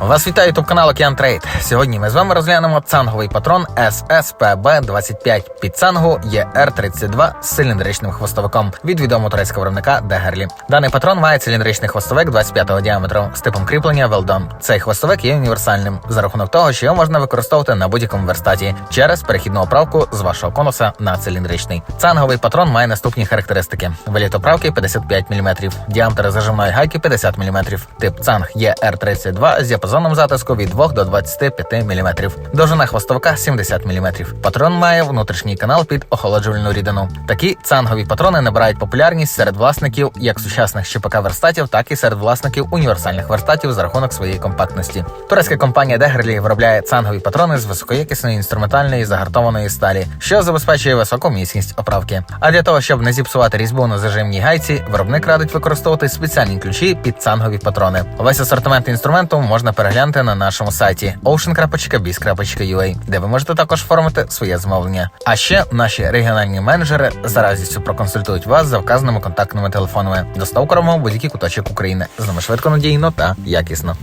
Вас вітає ютуб канал Океан Трейд. Сьогодні ми з вами розглянемо цанговий патрон SSPB 25 під цангу ER32 з циліндричним хвостовиком від відомого турецького виробника Дегерлі. Даний патрон має циліндричний хвостовик 25-го діаметру з типом кріплення Велдон. Цей хвостовик є універсальним за рахунок того, що його можна використовувати на будь-якому верстаті через перехідну оправку з вашого конуса на циліндричний. Цанговий патрон має наступні характеристики: виліт оправки 55 мм, діаметр зажимної гайки 50 мм, тип цанг ER32 з діапазоном затиску від 2 до 25 мм, довжина хвостовика 70 мм. Патрон має внутрішній канал під охолоджувальну рідину. Такі цангові патрони набирають популярність серед власників як сучасних ЩПК верстатів, так і серед власників універсальних верстатів за рахунок своєї компактності. Турецька компанія Дегерлі виробляє цангові патрони з високоякісної інструментальної загартованої сталі, що забезпечує високу міцність оправки. А для того, щоб не зіпсувати різьбу на зажимній гайці, виробник радить використовувати спеціальні ключі під цангові патрони. Весь асортимент інструменту можна переглянути на нашому сайті ocean.biz.ua, де ви можете також оформити своє замовлення. А ще наші регіональні менеджери з радістю проконсультують вас за вказаними контактними телефонами. Доставку робимо будь-який куточок України. З нами швидко, надійно та якісно.